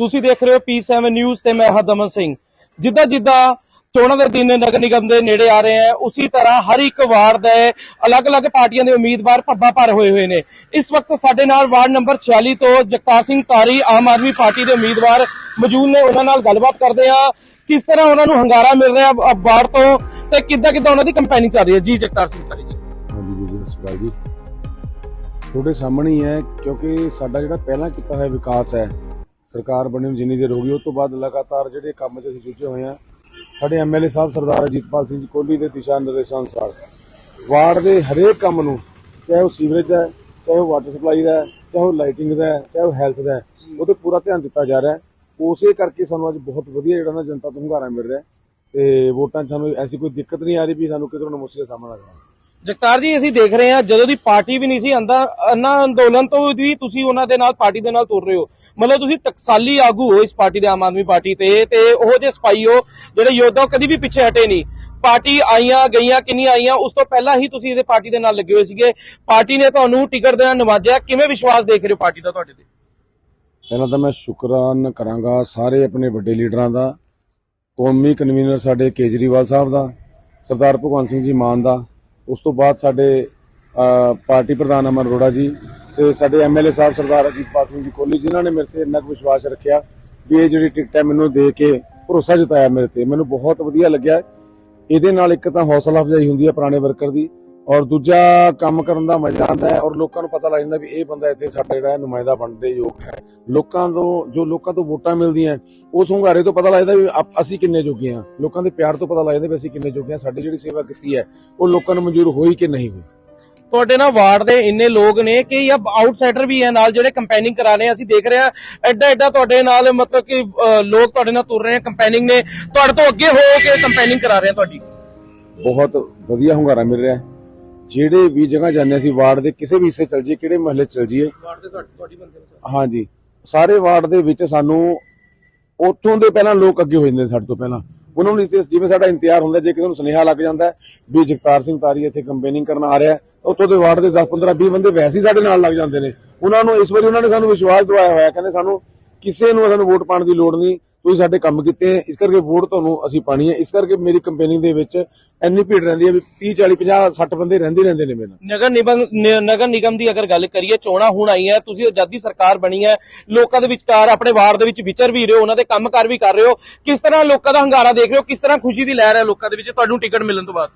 ਤੁਸੀਂ ਦੇਖ ਰਹੇ ਹੋ P7 ਨਿਊਜ਼ ਤੇ ਮੈਂ ਹਾਂ ਦਮਨ ਸਿੰਘ। ਜਿੱਦਾਂ ਜਿੱਦਾਂ ਚੋਣਾਂ ਦੇ ਦਿਨ ਨਗਰ ਨਿਗਮ ਦੇ ਨੇੜੇ ਆ ਰਹੇ ਹੈ, ਉਸੇ ਤਰ੍ਹਾਂ ਹਰ ਇੱਕ ਵਾਰਡ ਦੇ ਅਲੱਗ-ਅਲੱਗ ਪਾਰਟੀਆਂ ਦੇ ਉਮੀਦਵਾਰ ਪੱਬਾਂ ਭਰ ਹੋਏ ਹੋਏ ਨੇ। ਇਸ ਵਕਤ ਸਾਡੇ ਨਾਲ ਵਾਰਡ ਨੰਬਰ 46 ਤੋਂ ਜਗਤਾਰ ਸਿੰਘ ਤਾਰੀ, ਆਮ ਆਦਮੀ ਪਾਰਟੀ ਦੇ ਉਮੀਦਵਾਰ ਮੌਜੂਦ ਨੇ। ਉਹਨਾਂ ਨਾਲ ਗੱਲਬਾਤ ਕਰਦੇ ਆ ਕਿਸ ਤਰ੍ਹਾਂ ਉਹਨਾਂ ਨੂੰ ਹੰਗਾਰਾ ਮਿਲ ਰਿਹਾ ਵਾਰਡ ਤੋਂ ਤੇ ਕਿੱਦਾਂ ਕਿੱਦਾਂ ਉਹਨਾਂ ਦੀ ਕੰਪੇਨਿੰਗ ਚੱਲ ਰਹੀ ਹੈ? ਜੀ, ਜਗਤਾਰ ਸਿੰਘ ਤਾਰੀ ਜੀ। ਹਾਂਜੀ, ਜੀ, ਸਤਿ ਜੀ। ਤੁਹਾਡੇ ਸਾਹਮਣੇ ਹੀ ਹੈ, ਕਿਉਂਕਿ ਸਾਡਾ ਜਿਹੜਾ ਪਹਿਲਾਂ ਕੀਤਾ ਹੋਇਆ ਵਿਕਾਸ ਹੈ ਸਰਕਾਰ ਬਣੀ ਨੂੰ ਜਿੰਨੀ ਦੇਰ ਹੋ ਗਈ ਉਸ ਤੋਂ ਬਾਅਦ ਲਗਾਤਾਰ ਜਿਹੜੇ ਕੰਮ 'ਚ ਅਸੀਂ ਜੁਝੇ ਹੋਏ ਹਾਂ ਸਾਡੇ ਐਮਐਲਏ ਸਾਹਿਬ ਸਰਦਾਰ ਅਜੀਤਪਾਲ ਸਿੰਘ ਜੀ ਕੋਹਲੀ ਦੇ ਦਿਸ਼ਾ ਨਿਰਦੇਸ਼ਾਂ ਅਨੁਸਾਰ ਵਾਰਡ ਦੇ ਹਰੇਕ ਕੰਮ ਨੂੰ ਚਾਹੇ ਉਹ ਸੀਵਰੇਜ ਦਾ ਹੈ, ਚਾਹੇ ਉਹ ਵਾਟਰ ਸਪਲਾਈ ਦਾ ਚਾਹੇ ਉਹ ਲਾਈਟਿੰਗ ਦਾ ਚਾਹੇ ਉਹ ਹੈਲਥ ਦਾ ਹੈ, ਉਹਤੇ ਪੂਰਾ ਧਿਆਨ ਦਿੱਤਾ ਜਾ ਰਿਹਾ ਹੈ। ਉਸੇ ਕਰਕੇ ਸਾਨੂੰ ਅੱਜ ਬਹੁਤ ਵਧੀਆ ਜਿਹੜਾ ਨਾ ਜਨਤਾ ਤੋਂ ਹੁੰਗਾਰਾ ਮਿਲ ਰਿਹਾ ਹੈ ਤੇ ਵੋਟਾਂ 'ਚ ਸਾਨੂੰ ਐਸੀ ਕੋਈ ਦਿੱਕਤ ਨਹੀਂ ਆ ਰਹੀ ਵੀ ਸਾਨੂੰ ਕਿਧਰੋਂ ਮੁਸ਼ਕਿਲ ਦਾ ਸਾਹਮਣਾ ਕਰਨਾ। ਜਗਤਾਰ ਜੀ, ਅਸੀਂ ਦੇਖ ਰਹੇ ਹਾਂ, ਜਦੋਂ ਦੀ ਪਾਰਟੀ ਵੀ ਨਹੀਂ ਸੀ ਅੰਦਰ ਅੰਨਾ ਅੰਦੋਲਨ ਤੋਂ ਵੀ ਤੁਸੀਂ ਉਹਨਾਂ ਦੇ ਨਾਲ, ਪਾਰਟੀ ਦੇ ਨਾਲ ਤੁਰ ਰਹੇ ਹੋ। ਮਤਲਬ ਤੁਸੀਂ ਟਕਸਾਲੀ ਆਗੂ ਹੋ ਇਸ ਪਾਰਟੀ ਦੇ ਆਮ ਆਦਮੀ ਪਾਰਟੀ ਤੇ ਤੇ ਉਹ ਜੇ ਸਪਾਈ ਹੋ, ਜਿਹੜੇ ਯੋਧਾ ਕਦੀ ਵੀ ਪਿੱਛੇ ਹਟੇ ਨਹੀਂ। ਪਾਰਟੀ ਆਈਆਂ, ਗਈਆਂ, ਕਿੰਨੀਆਂ ਆਈਆਂ, ਉਸ ਤੋਂ ਪਹਿਲਾਂ ਹੀ ਤੁਸੀਂ ਇਹਦੇ ਪਾਰਟੀ ਦੇ ਨਾਲ ਲੱਗੇ ਹੋਏ ਸੀਗੇ। ਪਾਰਟੀ ਨੇ ਤੁਹਾਨੂੰ ਟਿਕਟ ਦੇਣਾ ਨਾਲ ਨਵਾਜਿਆ। ਕਿਵੇਂ ਵਿਸ਼ਵਾਸ ਦੇਖ ਰਹੇ ਹੋ ਪਾਰਟੀ ਦਾ ਤੁਹਾਡੇ ਤੇ? ਪਹਿਲਾਂ ਤਾਂ ਮੈਂ ਸ਼ੁਕਰਾਨ ਕਰਾਂਗਾ ਸਾਰੇ ਆਪਣੇ ਵੱਡੇ ਲੀਡਰਾਂ ਦਾ, ਕੌਮੀ ਕਨਵੀਨਰ ਸਾਡੇ ਕੇਜਰੀਵਾਲ ਸਾਹਿਬ ਦਾ, ਸਰਦਾਰ ਭਗਵੰਤ ਸਿੰਘ ਜੀ ਮਾਨ ਦਾ ਉਸ ਤੋਂ ਬਾਅਦ ਸਾਡੇ ਪਾਰਟੀ ਪ੍ਰਧਾਨ ਅਮਨ ਅਰੋੜਾ ਜੀ ਤੇ ਸਾਡੇ ਐਮਐਲਏ ਸਾਹਿਬ ਸਰਦਾਰ ਅਜੀਤਪਾਲ ਸਿੰਘ ਜੀ ਕੋਹਲੀ, ਜਿਨ੍ਹਾਂ ਨੇ ਮੇਰੇ ਤੇ ਇੰਨਾ ਕੁ ਵਿਸ਼ਵਾਸ ਰੱਖਿਆ ਵੀ ਇਹ ਜਿਹੜੀ ਟਿਕਟ ਹੈ ਮੈਨੂੰ ਦੇ ਕੇ ਭਰੋਸਾ ਜਤਾਇਆ ਮੇਰੇ ਤੇ। ਮੈਨੂੰ ਬਹੁਤ ਵਧੀਆ ਲੱਗਿਆ। ਇਹਦੇ ਨਾਲ ਇੱਕ ਤਾਂ ਹੌਸਲਾ ਅਫਜ਼ਾਈ ਹੁੰਦੀ ਹੈ ਪੁਰਾਣੇ ਵਰਕਰ ਦੀ। ਔਰ ਦੂਜਾ ਕੰਮ ਕਰਨ ਦਾ ਮਜ਼ਾ ਆਉਂਦਾ ਹੈ ਔਰ ਲੋਕਾਂ ਨੂੰ ਪਤਾ ਲੱਗ ਜਾਂਦਾ ਵੀ ਇਹ ਬੰਦਾ ਇੱਥੇ ਸਾਡਾ ਜਿਹੜਾ ਨੁਮਾਇੰਦਾ ਬਣਨ ਦੇ ਯੋਗ ਹੈ। ਲੋਕਾਂ ਤੋਂ ਜੋ ਲੋਕਾਂ ਤੋਂ ਵੋਟਾਂ ਮਿਲਦੀਆਂ ਉਸ ਹੁੰਗਾਰੇ ਤੋਂ ਪਤਾ ਲੱਗਦਾ ਵੀ ਅਸੀਂ ਕਿੰਨੇ ਜੋਗੇ ਹਾਂ। ਲੋਕਾਂ ਦੇ ਪਿਆਰ ਤੋਂ ਪਤਾ ਲੱਗਦਾ ਵੀ ਅਸੀਂ ਕਿੰਨੇ ਜੋਗੇ ਹਾਂ ਸਾਡੀ ਜਿਹੜੀ ਸੇਵਾ ਕੀਤੀ ਹੈ ਉਹ ਲੋਕਾਂ ਨੂੰ ਮਨਜ਼ੂਰ ਹੋਈ ਕਿ ਨਹੀਂ ਹੋਈ। ਤੁਹਾਡੇ ਨਾਲ ਵਾਰਡ ਦੇ ਇੰਨੇ ਲੋਕ ਨੇ ਕਿ ਇਹ ਆਊਟਸਾਈਡਰ ਵੀ ਹੈ ਨਾਲ ਜਿਹੜੇ ਕੰਪੇਨਿੰਗ ਕਰਾ ਰਹੇ ਆ। ਅਸੀਂ ਦੇਖ ਰਹੇ ਆ ਐਡਾ ਐਡਾ ਤੁਹਾਡੇ ਨਾਲ ਮਤਲਬ ਕਿ ਲੋਕ ਤੁਹਾਡੇ ਨਾਲ ਤੁਰ ਰਹੇ ਆ ਕੰਪੇਨਿੰਗ ਨੇ। ਤੁਹਾਡੇ ਤੋਂ ਅੱਗੇ ਹੋ ਕੇ ਕੰਪੇਨਿੰਗ ਕਰਾ ਰਹੇ ਆ ਤੁਹਾਡੀ। ਬਹੁਤ ਵਧੀਆ ਹੁੰਗਾਰਾ ਮਿਲ ਰਿਹਾ ਹੈ। ਜਿਹੜੇ ਵੀ ਜਗ੍ਹਾ ਜਾਂਦੇ ਅਸੀਂ ਵਾਰਡ ਦੇ ਕਿਸੇ ਵੀ ਹਿੱਸੇ ਚਲ ਜਾਈਏ ਕਿਹੜੇ ਮਹੱਲੇ ਚਲ ਜਾਈਏ। ਹਾਂਜੀ। ਸਾਰੇ ਵਾਰਡ ਦੇ ਵਿੱਚ ਸਾਨੂੰ ਉੱਥੋਂ ਦੇ ਪਹਿਲਾਂ ਲੋਕ ਅੱਗੇ ਹੋ ਜਾਂਦੇ ਸਾਡੇ ਤੋਂ ਪਹਿਲਾਂ। ਉਹਨਾਂ ਨੂੰ ਇਸ- ਜਿਵੇਂ ਸਾਡਾ ਇੰਤਜ਼ਾਰ ਹੁੰਦਾ ਜੇ ਕਿਸੇ ਨੂੰ ਸੁਨੇਹਾ ਲੱਗ ਜਾਂਦਾ ਵੀ ਜਗਤਾਰ ਸਿੰਘ ਤਾਰੀ ਇੱਥੇ ਕੰਪੇਨਿੰਗ ਕਰਨ ਆ ਰਿਹਾ ਉੱਥੋਂ ਦੇ ਵਾਰਡ ਦੇ 10 15 20 ਬੰਦੇ ਵੈਸੇ ਹੀ ਸਾਡੇ ਨਾਲ ਲੱਗ ਜਾਂਦੇ ਨੇ। ਉਹਨਾਂ ਨੂੰ ਇਸ ਵਾਰੀ ਉਹਨਾਂ ਨੇ ਸਾਨੂੰ ਵਿਸ਼ਵਾਸ ਦਿਵਾਇਆ ਹੋਇਆ ਕਹਿੰਦੇ ਸਾਨੂੰ ਕਿਸੇ ਨੂੰ ਸਾਨੂੰ ਵੋਟ ਪਾਉਣ ਦੀ ਲੋੜ ਨਹੀਂ ਤੁਸੀਂ ਸਾਡੇ ਕੰਮ ਕੀਤੇ ਇਸ ਕਰਕੇ ਵੋਟ ਤੁਹਾਨੂੰ ਅਸੀਂ ਪਾਣੀ ਹੈ ਇਸ ਕਰਕੇ ਮੇਰੀ ਕੰਪੇਨਿੰਗ ਦੇ ਵਿੱਚ ਇੰਨੀ ਭੀੜ ਰਹਿੰਦੀ ਹੈ ਵੀ 30 40 50 60 ਬੰਦੇ ਰਹਿੰਦੇ ਰਹਿੰਦੇ ਨੇ ਮੇਰੇ ਨਾਲ। ਨਗਰ ਨਿਗਮ ਨਗਰ ਨਿਗਮ ਦੀ ਅਗਰ ਗੱਲ ਕਰੀਏ ਚੋਣਾਂ ਹੁਣ ਆਈਆਂ ਤੁਸੀਂ ਆਜ਼ਾਦੀ ਸਰਕਾਰ ਬਣੀ ਹੈ ਲੋਕਾਂ ਦੇ ਵਿਚਕਾਰ ਆਪਣੇ ਵਾਰਡ ਦੇ ਵਿੱਚ ਵਿਚਰ ਵੀ ਰਹੇ ਹੋ ਉਹਨਾਂ ਦੇ ਕੰਮਕਾਰ ਵੀ ਕਰ ਰਹੇ ਹੋ ਕਿਸ ਤਰ੍ਹਾਂ ਲੋਕਾਂ ਦਾ ਹੰਗਾਰਾ ਦੇਖ ਰਹੇ ਹੋ ਕਿਸ ਤਰ੍ਹਾਂ ਖੁਸ਼ੀ ਦੀ ਲਹਿਰ ਹੈ ਲੋਕਾਂ ਦੇ ਵਿੱਚ ਤੁਹਾਨੂੰ ਟਿਕਟ ਮਿਲਣ ਤੋਂ ਬਾਅਦ?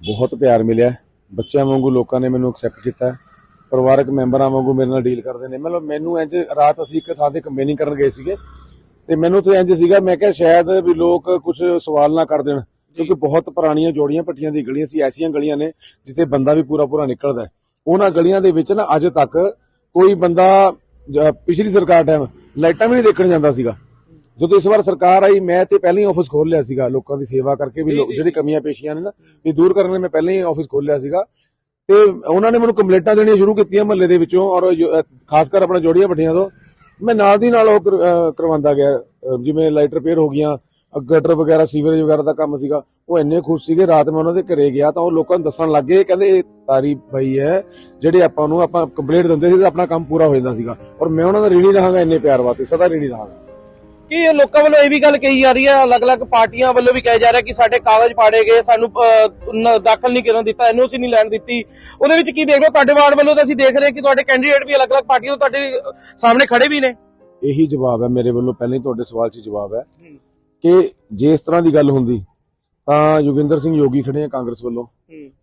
ਬਹੁਤ ਪਿਆਰ ਮਿਲਿਆ ਬੱਚਿਆਂ ਵਾਂਗੂ ਲੋਕਾਂ ਨੇ ਮੈਨੂੰ ਐਕਸੈਪਟ ਕੀਤਾ। ਪਰਿਵਾਰਕ ਮੈਂਬਰਾਂ ਵਾਂਗੂ ਮੇਰੇ ਨਾਲ ਡੀਲ ਕਰਦੇ ਨੇ। ਮਤਲਬ ਮੈਨੂੰ ਇੰਜ ਰਾਤ ਅਸੀਂ ਇੱਕ ਥਾਂ ਤੇ ਕੰਪੇਨਿੰਗ ਕਰਨ ਗਏ ਸੀਗੇ ਤੇ ਮੈਨੂੰ ਤੇ ਇੰਜ ਸੀਗਾ ਮੈਂ ਕਿਹਾ ਸ਼ਾਇਦ ਵੀ ਲੋਕ ਕੁਝ ਸਵਾਲ ਨਾ ਕਰ ਦੇਣ ਕਿਉਂਕਿ ਬਹੁਤ ਪੁਰਾਣੀਆਂ ਜੋੜੀਆਂ ਪੱਟੀਆਂ ਦੀ ਗਲੀਆਂ ਸੀ ਐਸੀਆਂ ਗਲੀਆਂ ਨੇ ਜਿੱਥੇ ਬੰਦਾ ਵੀ ਪੂਰਾ ਪੂਰਾ ਨਿਕਲਦਾ। ਉਹਨਾਂ ਗਲੀਆਂ ਦੇ ਵਿੱਚ ਨਾ ਅੱਜ ਤੱਕ ਕੋਈ ਬੰਦਾ ਪਿਛਲੀ ਸਰਕਾਰ ਟਾਈਮ ਲਾਈਟਾਂ ਵੀ ਨਹੀਂ ਦੇਖਣ ਜਾਂਦਾ ਸੀਗਾ। ਜਦੋਂ ਇਸ ਵਾਰ ਸਰਕਾਰ ਆਈ ਮੈਂ ਤੇ ਪਹਿਲਾਂ ਹੀ ਆਫਿਸ ਖੋਲ ਲਿਆ ਸੀਗਾ ਲੋਕਾਂ ਦੀ ਸੇਵਾ ਕਰਕੇ ਵੀ ਜਿਹੜੀ ਕਮੀਆਂ ਪੇਸ਼ੀਆਂ ਨੇ ਨਾ ਵੀ ਦੂਰ ਕਰਨ ਲਈ ਮੈਂ ਪਹਿਲਾਂ ਹੀ ਆਫਿਸ ਖੋਲ ਲਿਆ ਸੀਗਾ। ਤੇ ਉਹਨਾਂ ਨੇ ਮੈਨੂੰ ਕੰਪਲੇਂਟਾਂ ਦੇਣੀਆਂ ਸ਼ੁਰੂ ਕੀਤੀਆਂ ਮਹੱਲੇ ਦੇ ਵਿੱਚੋਂ ਔਰ ਖਾਸ ਕਰ ਆਪਣਾ ਜੋੜੀਆਂ ਭੱਟੀਆਂ ਤੋਂ। ਮੈਂ ਨਾਲ ਦੀ ਨਾਲ ਉਹ ਕਰਵਾਉਂਦਾ ਗਿਆ ਜਿਵੇਂ ਲਾਈਟ ਰਿਪੇਅਰ ਹੋ ਗਈਆਂ ਗਟਰ ਵਗੈਰਾ, ਸੀਵਰੇਜ ਵਗੈਰਾ ਦਾ ਕੰਮ ਸੀਗਾ, ਉਹ ਇੰਨੇ ਖੁਸ਼ ਸੀਗੇ, ਰਾਤ ਮੈਂ ਉਹਨਾਂ ਦੇ ਘਰੇ ਗਿਆ ਤਾਂ ਉਹ ਲੋਕਾਂ ਨੂੰ ਦੱਸਣ ਲੱਗ ਗਏ, ਕਹਿੰਦੇ ਇਹ ਤਾਰੀ ਬਈ ਹੈ, ਜਿਹੜੇ ਆਪਾਂ ਨੂੰ ਆਪਾਂ ਕੰਪਲੇਂਟ ਦਿੰਦੇ ਸੀ ਤਾਂ ਆਪਣਾ ਕੰਮ ਪੂਰਾ ਹੋ ਜਾਂਦਾ ਸੀਗਾ। ਔਰ ਮੈਂ ਉਹਨਾਂ ਦਾ ਰੀਣੀ ਰਹਾਂਗਾ, ਇੰਨੇ ਪਿਆਰ ਵਾਸਤੇ, ਸਦਾ ਰੀਣੀ ਰਹਾਂਗਾ। ਕਿ ਇਹ ਲੋਕਾਂ ਵੱਲੋਂ ਇਹ ਵੀ ਗੱਲ ਕਹੀ ਜਾ ਰਹੀ ਹੈ? ਅਲੱਗ-ਅਲੱਗ ਪਾਰਟੀਆਂ ਵੱਲੋਂ ਵੀ ਕਿਹਾ ਜਾ ਰਿਹਾ ਕਿ ਸਾਡੇ ਕਾਗਜ਼ ਪਾੜੇ ਗਏ ਸਾਨੂੰ ਦਾਖਲ ਨਹੀਂ ਕਰਨ ਦਿੱਤਾ ਐਨਓਸੀ ਨਹੀਂ ਲੈਣ ਦਿੱਤੀ। ਉਹਦੇ ਵਿੱਚ ਕੀ ਦੇਖ ਲਓ ਤੁਹਾਡੇ ਵਾਰਡ ਵੱਲੋਂ ਤਾਂ ਅਸੀਂ ਦੇਖ ਰਹੇ ਕਿ ਤੁਹਾਡੇ ਕੈਂਡੀਡੇਟ ਵੀ ਅਲੱਗ-ਅਲੱਗ ਪਾਰਟੀਆਂ ਤੋਂ ਤੁਹਾਡੇ ਸਾਹਮਣੇ ਖੜੇ ਵੀ ਨੇ। ਇਹੀ ਜਵਾਬ ਹੈ ਮੇਰੇ ਵੱਲੋਂ ਪਹਿਲਾਂ ਹੀ ਤੁਹਾਡੇ ਸਵਾਲ 'ਚ ਜਵਾਬ ਹੈ ਕਿ ਜੇ ਇਸ ਤਰ੍ਹਾਂ ਦੀ ਗੱਲ ਹੁੰਦੀ ਤਾਂ ਯੋਗਿੰਦਰ ਸਿੰਘ ਯੋਗੀ ਖੜੇ ਆ ਕਾਂਗਰਸ ਵੱਲੋਂ।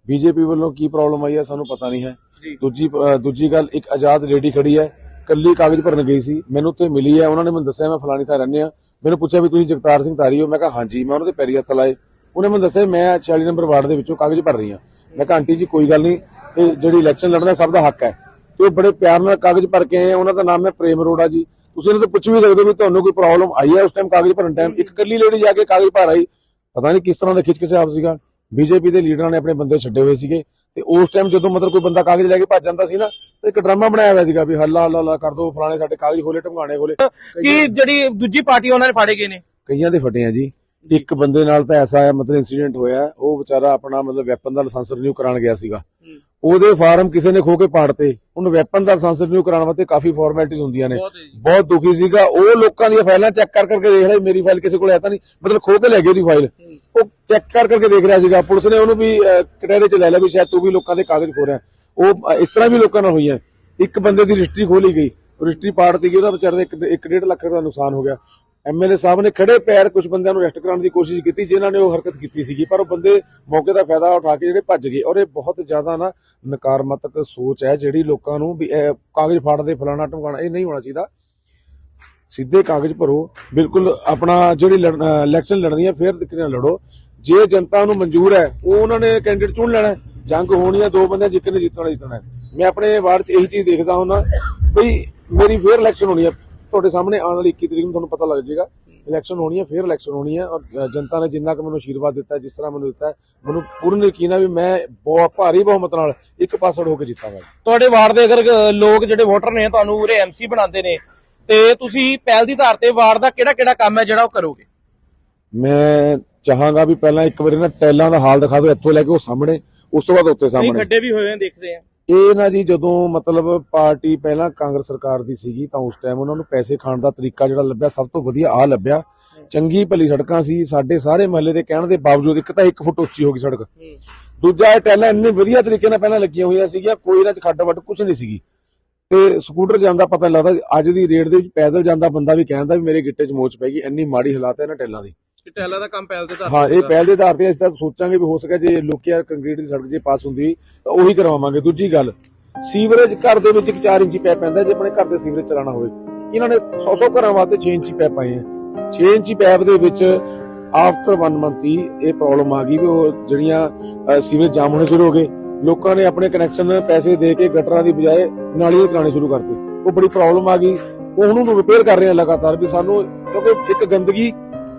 ਬੀਜੇਪੀ ਵੱਲੋਂ ਕੀ ਪ੍ਰੋਬਲਮ ਆਈ ਹੈ ਸਾਨੂੰ ਪਤਾ ਨਹੀਂ ਹੈ। ਦੂਜੀ ਦੂਜੀ ਗੱਲ ਇੱਕ ਆਜ਼ਾਦ ਲੇਡੀ ਖੜੀ ਹੈ। ਕੱਲੀ ਕਾਗਜ਼ ਭਰਨ ਗਈ ਸੀ, ਮੈਨੂੰ ਉੱਥੇ ਮਿਲੀ ਹੈ ਉਹਨਾਂ ਨੇ ਮੈਨੂੰ ਦੱਸਿਆ, ਮੈਂ ਫਲਾਣੀ ਥਾਂ ਰਹਿੰਦੇ ਆ ਮੈਨੂੰ ਪੁੱਛਿਆ ਵੀ ਤੁਸੀਂ ਜਗਤਾਰ ਸਿੰਘ ਤਾਰੀ ਹੋ? ਮੈਂ ਕਿਹਾ, ਹਾਂਜੀ, ਮੈਂ ਉਹਨਾਂ ਦੇ ਪੈਰੀ ਹੱਥ ਲਾਏ। ਉਹਨੇ ਮੈਨੂੰ ਦੱਸਿਆ, ਮੈਂ 46 ਨੰਬਰ ਵਾਰਡ ਦੇ ਵਿੱਚੋਂ ਕਾਗਜ਼ ਭਰ ਰਹੀ ਹਾਂ। ਮੈਂ ਕਿਹਾ, ਆਂਟੀ ਜੀ, ਕੋਈ ਗੱਲ ਨਹੀਂ ਇਹ ਜਿਹੜੀ ਇਲੈਕਸ਼ਨ ਲੜਨਾ ਸਭ ਦਾ ਹੱਕ ਹੈ। ਤੇ ਉਹ ਬੜੇ ਪਿਆਰ ਨਾਲ ਕਾਗਜ਼ ਭਰ ਕੇ ਆਏ ਆ। ਉਹਨਾਂ ਦਾ ਨਾਮ ਹੈ ਪ੍ਰੇਮ ਅਰੋੜਾ ਜੀ। ਤੁਸੀਂ ਇਹਨਾਂ ਤੋਂ ਪੁੱਛ ਵੀ ਸਕਦੇ ਹੋ ਵੀ ਤੁਹਾਨੂੰ ਕੋਈ ਪ੍ਰੋਬਲਮ ਆਈ ਹੈ ਉਸ ਟਾਈਮ ਕਾਗਜ਼ ਭਰਨ ਟਾਈਮ ਇੱਕ ਕੱਲੀ ਲੇਡੀ ਜਾ ਕੇ ਕਾਗਜ਼ ਭਰ ਆਈ। ਪਤਾ ਨਹੀਂ ਕਿਸ ਤਰ੍ਹਾਂ ਦਾ ਖਿੱਚ ਖਿੱਚਕਿਚਾਪ ਸੀਗਾ। ਬੀਜੇਪੀ ਦੇ ਲੀਡਰਾਂ ਨੇ ਆਪਣੇ ਬੰਦੇ ਛੱਡੇ ਹੋਏ ਸੀਗੇ। ਤੇ ਉਸ ਟਾਈਮ ਜਦੋਂ ਮਤਲਬ ਕੋਈ ਬੰਦਾ ਕਾਗਜ਼ ਲੈ ਕੇ ਭੱਜ ਜਾਂਦਾ ਸੀ ਨਾ ਇੱਕ ਡਰਾਮਾ ਬਣਾਇਆ ਹੋਇਆ ਸੀਗਾ ਵੀ ਹੱਲਾ ਹੱਲਾ ਹੱਲਾ ਕਰ ਦੋ ਫਲਾਣੇ ਸਾਡੇ ਕਾਗਜ਼ ਖੋਲੇ ਢੰਗਾਣੇ ਖੋਲੇ ਕਿ ਜਿਹੜੀ ਦੂਜੀ ਪਾਰਟੀ ਉਹਨਾਂ ਨੇ ਫਾੜੇ ਗਏ ਨੇ? ਕਈਆਂ ਦੇ ਫਟੇ ਆ ਜੀ। ਇੱਕ ਬੰਦੇ ਨਾਲ ਤਾਂ ਐਸਾ ਹੈ ਮਤਲਬ ਇਨਸੀਡੈਂਟ ਹੋਇਆ ਉਹ ਵਿਚਾਰਾ ਆਪਣਾ ਮਤਲਬ ਵੈਪਨ ਦਾ ਲਾਇਸੈਂਸ ਰਿਨਿਊ ਕਰਾਉਣ ਗਿਆ ਸੀਗਾ। ਉਹਦੇ ਫਾਰਮ ਕਿਸੇ ਨੇ ਖੋ ਕੇ ਪਾੜਤੇ। ਉਹਨੂੰ ਵੈਪਨ ਦਾ ਲਾਇਸੈਂਸ ਰਿਨਿਊ ਕਰਾਉਣ ਵਾਸਤੇ ਕਾਫੀ ਫਾਰਮੈਲਿਟੀਜ਼ ਹੁੰਦੀਆਂ ਨੇ। ਬਹੁਤ ਦੁਖੀ ਸੀਗਾ। ਉਹ ਲੋਕਾਂ ਦੀਆਂ ਫਾਈਲਾਂ ਚੈੱਕ ਕਰ ਕਰਕੇ ਦੇਖ ਰਿਹਾ ਮੇਰੀ ਫਾਈਲ ਕਿਸੇ ਕੋਲ ਹੈ ਤਾਂ ਨਹੀਂ। ਮਤਲਬ ਖੋ ਕੇ ਲੈ ਗਏ ਉਹਦੀ ਫਾਈਲ ਉਹ ਚੈੱਕ ਕਰ ਕਰਕੇ ਦੇਖ ਰਿਹਾ ਸੀਗਾ। ਪੁਲਿਸ ਨੇ ਉਹਨੂੰ ਵੀ ਕਟਹਿਰੇ 'ਚ ਲੈ ਲਿਆ ਵੀ ਸ਼ਾਇਦ ਤੂੰ ਵੀ ਲੋਕਾਂ ਦੇ ਕਾਗਜ਼ ਖੋ ਰਿਹਾ। ਉਹ ਇਸ ਤਰ੍ਹਾਂ ਵੀ ਲੋਕਾਂ ਨਾਲ ਹੋਈਆਂ ਇੱਕ ਬੰਦੇ ਦੀ ਰਜਿਸਟਰੀ ਖੋਲੀ ਗਈ, ਰਜਿਸਟਰੀ ਪਾੜਤੀ ਗਈ, ਉਹਦਾ ਵਿਚਾਰੇ ਦਾ 1.5 ਲੱਖ ਰੁਪਏ ਦਾ ਨੁਕਸਾਨ ਹੋ ਗਿਆ। ਐਮਐਲਏ ਸਾਹਿਬ ਨੇ ਖੜੇ ਪੈਰ ਕੁਝ ਬੰਦਿਆਂ ਨੂੰ ਅਰੈਸਟ ਕਰਾਉਣ ਦੀ ਕੋਸ਼ਿਸ਼ ਕੀਤੀ, ਜਿਨ੍ਹਾਂ ਨੇ ਉਹ ਹਰਕਤ ਕੀਤੀ ਸੀਗੀ, ਪਰ ਉਹ ਬੰਦੇ ਮੌਕੇ ਦਾ ਫਾਇਦਾ ਉਠਾ ਕੇ ਜਿਹੜੇ ਭੱਜ ਗਏ, ਔਰ ਇਹ ਬਹੁਤ ਜ਼ਿਆਦਾ ਨਾ ਨਕਾਰਾਤਮਕ ਸੋਚ ਹੈ, ਜਿਹੜੀ ਲੋਕਾਂ ਨੂੰ ਵੀ, ਇਹ ਕਾਗਜ਼ ਫਾੜਦੇ, ਫਲਾਣਾ ਟਮਕਾਣਾ ਇਹ ਨਹੀਂ ਹੋਣਾ ਚਾਹੀਦਾ। ਸਿੱਧੇ ਕਾਗਜ਼ ਭਰੋ, ਬਿਲਕੁਲ ਆਪਣਾ ਜਿਹੜੀ ਇਲੈਕਸ਼ਨ ਲੜਨੀ ਹੈ, ਫੇਰ ਤਰੀਕੇ ਲੜੋ। ਜੇ ਜਨਤਾ ਨੂੰ ਮਨਜ਼ੂਰ ਹੈ ਉਹ ਉਹਨਾਂ ਨੇ ਕੈਂਡੀਡੇਟ ਚੁਣ ਲੈਣਾ। ਜੰਗ ਹੋਣੀ ਹੈ ਦੋ ਬੰਦੇ ਜਿੱਤਨੇ ਜਿੱਤਣਾ ਜਿੱਤਣਾ। ਮੈਂ ਆਪਣੇ ਵਾਰਡ 'ਚ ਇਹੀ ਚੀਜ਼ ਦੇਖਦਾ ਹੁੰਦਾ। ਬਈ ਮੇਰੀ ਫੇਰ ਇਲੈਕਸ਼ਨ ਹੋਣੀ ਹੈ। ਤੁਹਾਡੇ ਸਾਹਮਣੇ ਆਉਣ ਵਾਲੀ 21 ਤਰੀਕ ਨੂੰ ਤੁਹਾਨੂੰ ਪਤਾ ਲੱਗ ਜਾਏਗਾ। ਇਲੈਕਸ਼ਨ ਹੋਣੀ ਹੈ ਫੇਰ ਇਲੈਕਸ਼ਨ ਹੋਣੀ ਹੈ ਔਰ ਜਨਤਾ ਨੇ ਜਿੰਨਾ ਕੁ ਮੈਨੂੰ ਆਸ਼ੀਰਵਾਦ ਦਿੱਤਾ ਜਿਸ ਤਰ੍ਹਾਂ ਮੈਨੂੰ ਦਿੱਤਾ ਮੈਨੂੰ ਪੂਰਨ ਯਕੀਨ ਹੈ ਵੀ ਮੈਂ ਬਹੁਤ ਭਾਰੀ ਬਹੁਮਤ ਨਾਲ ਇੱਕ ਪਾਸੜ ਹੋ ਕੇ ਜਿੱਤਾਂਗਾ। ਤੁਹਾਡੇ ਵਾਰਡ ਦੇ ਅਗਰ ਲੋਕ ਜਿਹੜੇ ਵੋਟਰ ਨੇ ਤੁਹਾਨੂੰ ਉਰੇ ਐਮਸੀ ਬਣਾਉਂਦੇ ਨੇ ਤੇ ਤੁਸੀਂ ਪਹਿਲ ਦੀ ਆਧਾਰ ਤੇ ਵਾਰਡ ਦਾ ਕਿਹੜਾ ਕਿਹੜਾ ਕੰਮ ਹੈ ਜਿਹੜਾ ਉਹ ਕਰੋਗੇ? ਮੈਂ ਚਾਹਾਂਗਾ ਵੀ ਪਹਿਲਾਂ ਇੱਕ ਵਾਰੀ ਨਾ ਟੈਲਾਂ ਦਾ ਹਾਲ ਦਿਖਾ ਦਿਓ ਇੱਥੋਂ ਲੈ ਕੇ ਉਹ ਸਾਹਮਣੇ ਉਸ ਤੋਂ ਬਾਅਦ ਉੱਤੇ ਨਹੀਂ ਸਾਹਮਣੇ ਖੱਡੇ ਵੀ ਹੋਏ ਨੇ ਦੇਖਦੇ ਆ। ਇਹ ਨਾ ਜੀ ਜਦੋਂ ਮਤਲਬ ਪਾਰਟੀ ਪਹਿਲਾਂ ਕਾਂਗਰਸ ਸਰਕਾਰ ਦੀ ਸੀਗੀ ਤਾਂ ਉਸ ਟਾਈਮ ਉਹਨਾਂ ਨੂੰ ਪੈਸੇ ਖਾਣ ਦਾ ਤਰੀਕਾ ਜਿਹੜਾ ਲੱਭਿਆ ਸਭ ਤੋਂ ਵਧੀਆ ਆ ਲੱਭਿਆ। ਚੰਗੀ ਭਲੀ ਸੜਕਾਂ ਸੀ ਸਾਡੇ ਸਾਰੇ ਮਹੱਲੇ ਦੇ ਕਹਿਣ ਦੇ ਬਾਵਜੂਦ ਇੱਕ ਤਾਂ 1 ਫੁੱਟ ਉੱਚੀ ਹੋ ਗਈ ਸੜਕ। ਦੂਜਾ ਇਹ ਟੈਲਾਂ ਇੰਨੇ ਵਧੀਆ ਤਰੀਕੇ ਨਾਲ ਪਹਿਲਾਂ ਲੱਗੀਆਂ ਹੋਈਆਂ ਸੀਗੀਆਂ ਕੋਈ ਇਹਨਾਂ 'ਚ ਖੱਡ ਵੱਡ ਕੁਝ ਨਹੀਂ ਸੀਗੀ। ਤੇ ਸਕੂਟਰ ਜਾਂਦਾ ਪਤਾ ਨਹੀਂ ਲੱਗਦਾ ਅੱਜ ਦੀ ਰੇਟ ਦੇ ਵਿੱਚ ਪੈਦਲ ਜਾਂਦਾ ਬੰਦਾ ਵੀ ਕਹਿੰਦਾ ਵੀ ਮੇਰੇ ਗਿੱਟੇ 'ਚ ਮੋਚ ਪੈ ਗਈ ਇੰਨੀ ਮਾੜੀ ਹਾਲਾਤ ਹੈ ਇਹਨਾਂ ਟੈਲਾਂ ਦੀ। ਟੈਲਾ ਦਾ ਕੰਮ ਪਹਿਲ ਦੇ ਆਧਾਰ ਹਾਂ ਇਹ ਪਹਿਲ ਦੇ ਆਧਾਰ ਤੇ ਅਸੀਂ ਤਾਂ ਸੋਚਾਂਗੇ ਵੀ ਹੋ ਸਕੇ ਜੇ ਲੋਕੀ ਯਾਰ ਕੰਕਰੀਟ ਦੀ ਸੜਕ ਜੇ ਪਾਸ ਹੁੰਦੀ ਤਾਂ ਉਹੀ ਕਰਵਾਵਾਂਗੇ ਦੂਜੀ ਗੱਲ ਸੀਵਰੇਜ ਘਰ ਦੇ ਵਿੱਚ ਇੱਕ 4 ਇੰਚੀ ਪੈਪ ਪੈਂਦਾ ਜੇ ਆਪਣੇ ਘਰ ਦੇ ਸੀਵਰੇਜ ਚਲਾਉਣਾ ਹੋਵੇ। ਇਹਨਾਂ ਨੇ 100-100 ਘਰਾਂ ਵਾਸਤੇ 6 ਇੰਚੀ ਪੈਪ ਪਾਏ ਆ। 6 ਇੰਚੀ ਪੈਪ ਦੇ ਵਿੱਚ ਆਫਟਰ 1 ਮੰਥ ਹੀ ਇਹ ਪ੍ਰੋਬਲਮ ਆ ਗਈ ਵੀ ਉਹ ਜਿਹੜੀਆਂ ਸੀਵਰੇਜ ਜਾਮ ਹੋਣੇ ਸ਼ੁਰੂ ਹੋ ਗਏ। ਲੋਕਾਂ ਨੇ ਆਪਣੇ ਕਨੈਕਸ਼ਨ ਪੈਸੇ ਦੇ ਕੇ ਗਟਰਾਂ ਦੀ ਬਜਾਏ ਨਾਲੀਆਂ ਚਲਾਉਣੇ ਸ਼ੁਰੂ ਕਰਤੇ। ਉਹ ਬੜੀ ਪ੍ਰੋਬਲਮ ਆ ਗਈ। ਉਹਨੂੰ ਰਿਪੇਅਰ ਕਰ ਰਹੇ ਆ ਲਗਾਤਾਰ ਵੀ ਸਾਨੂੰ ਕਿਉਂਕਿ ਇੱਕ ਗੰਦਗੀ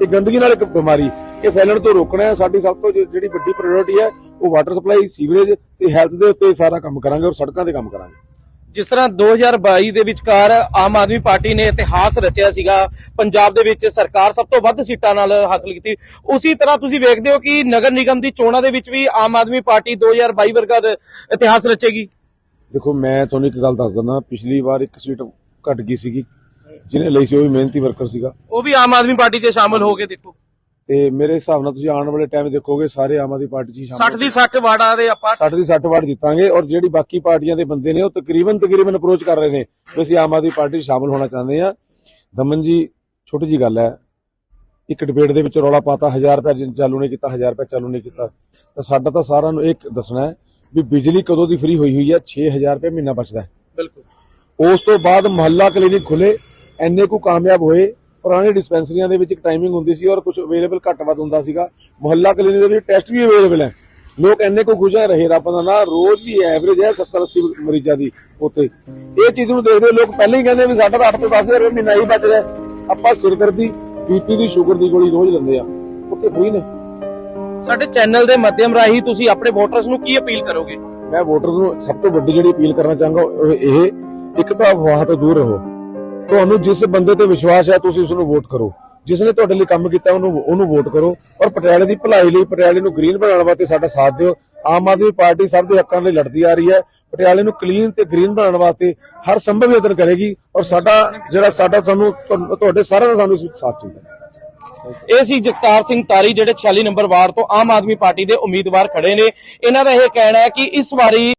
ਇਹ ਗੰਦਗੀ ਨਾਲ ਇੱਕ ਬਿਮਾਰੀ। ਇਹ ਫੈਲਣ ਤੋਂ ਰੋਕਣਾ ਹੈ। ਸਾਡੀ ਸਭ ਤੋਂ ਜਿਹੜੀ ਵੱਡੀ ਪ੍ਰਾਇੋਰਟੀ ਹੈ ਉਹ ਵਾਟਰ ਸਪਲਾਈ ਸੀਵਰੇਜ ਤੇ ਹੈਲਥ ਦੇ ਉੱਤੇ ਸਾਰਾ ਕੰਮ ਕਰਾਂਗੇ ਔਰ ਸੜਕਾਂ ਤੇ ਕੰਮ ਕਰਾਂਗੇ। ਜਿਸ ਤਰ੍ਹਾਂ 2022 ਦੇ ਵਿਚਕਾਰ ਆਮ ਆਦਮੀ ਪਾਰਟੀ ਨੇ ਇਤਿਹਾਸ ਰਚਿਆ ਸੀਗਾ ਪੰਜਾਬ ਦੇ ਵਿੱਚ ਸਰਕਾਰ ਸਭ ਤੋਂ ਵੱਧ ਸੀਟਾਂ ਨਾਲ ਹਾਸਲ ਕੀਤੀ। ਉਸੇ ਤਰ੍ਹਾਂ ਤੁਸੀਂ ਵੇਖਦੇ ਹੋ ਕਿ ਨਗਰ ਨਿਗਮ ਦੀ ਚੋਣਾਂ ਦੇ ਵਿੱਚ ਵੀ ਆਮ ਆਦਮੀ ਪਾਰਟੀ 2022 ਵਰਗਾ ਇਤਿਹਾਸ ਰਚੇਗੀ। ਦੇਖੋ ਮੈਂ ਤੁਹਾਨੂੰ ਇੱਕ ਗੱਲ ਦੱਸ ਦਿੰਦਾ ਪਿਛਲੀ ਵਾਰ ਇੱਕ ਸੀਟ ਘਟ ਗਈ ਸੀਗੀ। ਜਿਹਨੇ ਲਈ ਸੀ ਉਹ ਵੀ ਮਿਹਨਤੀ ਵਰਕਰ ਸੀਗਾ। ਉਹ ਵੀ ਆਮ ਆਦਮੀ ਪਾਰਟੀ 'ਚ ਸ਼ਾਮਲ ਹੋ ਕੇ ਦੇਖੋ। ਤੇ ਮੇਰੇ ਹਿਸਾਬ ਨਾਲ ਤੁਸੀਂ ਆਉਣ ਵਾਲੇ ਟਾਈਮ ਦੇਖੋਗੇ ਸਾਰੇ ਆਮ ਆਦਮੀ ਪਾਰਟੀ 'ਚ ਹੀ 60 ਸ਼ਾਮਲ ਦੀ 60 ਵਾਰਡਾਂ ਦੇ ਆਪਾਂ 60 ਦੀ 60 ਵਾਰ ਜਿੱਤਾਂਗੇ ਔਰ ਜਿਹੜੀ ਬਾਕੀ ਪਾਰਟੀਆਂ ਦੇ ਬੰਦੇ ਨੇ ਉਹ ਤਕਰੀਬਨ ਤਕਰੀਬਨ ਅਪਰੋਚ ਕਰ ਰਹੇ ਨੇ ਵੀ ਅਸੀਂ ਆਮ ਆਦਮੀ ਪਾਰਟੀ 'ਚ ਸ਼ਾਮਲ ਹੋਣਾ ਚਾਹੁੰਦੇ ਆ ਦਮਨ ਜੀ ਛੋਟੀ ਜੀ ਗੱਲ ਹੈ ਇੱਕ ਡਿਬੇਟ ਦੇ ਵਿੱਚ ਰੌਲਾ ਪਾਤਾ 1000 ਰੁਪਏ ਚਾਲੂ ਨਹੀਂ ਕੀਤਾ 1000 ਰੁਪਏ ਚਾਲੂ ਨਹੀਂ ਕੀਤਾ। ਤਾਂ ਸਾਡਾ ਤਾਂ ਸਾਰਿਆਂ ਨੂੰ ਇੱਕ ਦੱਸਣਾ ਹੈ ਵੀ ਬਿਜਲੀ ਕਦੋਂ ਦੀ ਫ੍ਰੀ ਹੋਈ ਹੋਈ ਹੈ? 6000 ਰੁਪਏ ਮਹੀਨਾ ਬਚਦਾ ਹੈ। ਬਿਲਕੁਲ। ਉਸ ਤੋਂ ਬਾਅਦ ਮੁਹੱਲਾ ਕਲੀਨਿਕ ਖੁੱਲੇ ਐਨੇ ਕੁ ਕਾਮਯਾਬ ਹੋਏ ਪੁਰਾਣੇ ਡਿਸਪੈਂਸਰੀਆਂ ਦੇ ਵਿੱਚ ਇੱਕ ਟਾਈਮਿੰਗ ਹੁੰਦੀ ਸੀ ਔਰ ਕੁਝ ਅਵੇਲੇਬਲ ਘੱਟ ਵੱਧ ਹੁੰਦਾ ਸੀਗਾ। ਮੁਹੱਲਾ ਕਲੀਨਿਕ ਦੇ ਵਿੱਚ ਟੈਸਟ ਵੀ ਅਵੇਲੇਬਲ ਹੈ। ਲੋਕ ਐਨੇ ਕੁ ਖੁਸ਼ ਰਹੇ ਰੱਬ ਦਾ ਨਾ ਰੋਜ਼ ਦੀ ਐਵਰੇਜ ਹੈ 70 80 ਮਰੀਜ਼ਾਂ ਦੀ ਉੱਤੇ ਇਹ ਚੀਜ਼ ਨੂੰ ਦੇਖਦੇ ਲੋਕ ਪਹਿਲਾਂ ਹੀ ਕਹਿੰਦੇ ਵੀ ਸਾਡਾ ਤਾਂ 8 ਤੋਂ 10000 ਰੁਪਏ ਮਹੀਨਾ ਹੀ ਬਚ ਰਿਹਾ। ਆਪਾਂ ਸਿਰਦਰਦੀ ਬੀਪੀ ਦੀ ਸ਼ੂਗਰ ਦੀ ਗੋਲੀ ਰੋਜ਼ ਲੈਂਦੇ ਆ। ਉੱਥੇ ਫ੍ਰੀ ਨੇ ਸਾਡੇ ਚੈਨਲ ਦੇ ਮਾਧਿਅਮ ਰਾਹੀਂ ਤੁਸੀਂ ਆਪਣੇ ਵੋਟਰਸ ਨੂੰ ਕੀ ਅਪੀਲ ਕਰੋਗੇ? ਮੈਂ ਵੋਟਰ ਨੂੰ ਸਭ ਤੋਂ ਵੱਡੀ ਜਿਹੜੀ ਅਪੀਲ ਕਰਨਾ ਚਾਹਾਂਗਾ ਇਹ ਇੱਕ ਤਾਂ ਅਫਵਾਹ ਤੋਂ ਦੂਰ ਰਹੋ। ਤੁਹਾਨੂੰ ਜਿਸ ਬੰਦੇ ਤੇ ਵਿਸ਼ਵਾਸ ਹੈ, ਤੁਸੀਂ ਉਸ ਨੂੰ ਵੋਟ ਕਰੋ। ਜਿਸ ਨੇ ਤੁਹਾਡੇ ਲਈ ਕੰਮ ਕੀਤਾ, ਉਹਨੂੰ ਉਹਨੂੰ ਵੋਟ ਕਰੋ। ਔਰ ਪਟਿਆਲੇ ਦੀ ਭਲਾਈ ਲਈ ਪਟਿਆਲੇ ਨੂੰ ਗ੍ਰੀਨ ਬਣਾਉਣ ਵਾਸਤੇ ਸਾਡਾ ਸਾਥ ਦਿਓ। ਆਮ ਆਦਮੀ ਪਾਰਟੀ ਸਭ ਦੇ ਹੱਕਾਂ ਲਈ ਲੜਦੀ ਆ ਰਹੀ ਹੈ। ਪਟਿਆਲੇ ਨੂੰ ਕਲੀਨ ਤੇ ਗ੍ਰੀਨ ਬਣਾਉਣ ਵਾਸਤੇ ਹਰ ਸੰਭਵ ਯਤਨ ਕਰੇਗੀ ਔਰ ਸਾਡਾ ਜਿਹੜਾ ਸਾਡਾ ਸਾਨੂੰ ਤੁਹਾਡੇ ਸਾਰਿਆਂ ਦਾ ਸਾਨੂੰ ਸਾਥ ਚਾਹੀਦਾ। ਇਹ ਸੀ ਜਗਤਾਰ ਸਿੰਘ ਤਾਰੀ, ਜਿਹੜੇ 46 ਨੰਬਰ ਵਾਰਡ ਤੋਂ ਆਮ ਆਦਮੀ ਪਾਰਟੀ ਦੇ ਉਮੀਦਵਾਰ ਖੜੇ ਨੇ। ਇਹਨਾਂ ਦਾ ਇਹ ਕਹਿਣਾ ਹੈ ਕਿ ਇਸ ਵਾਰੀ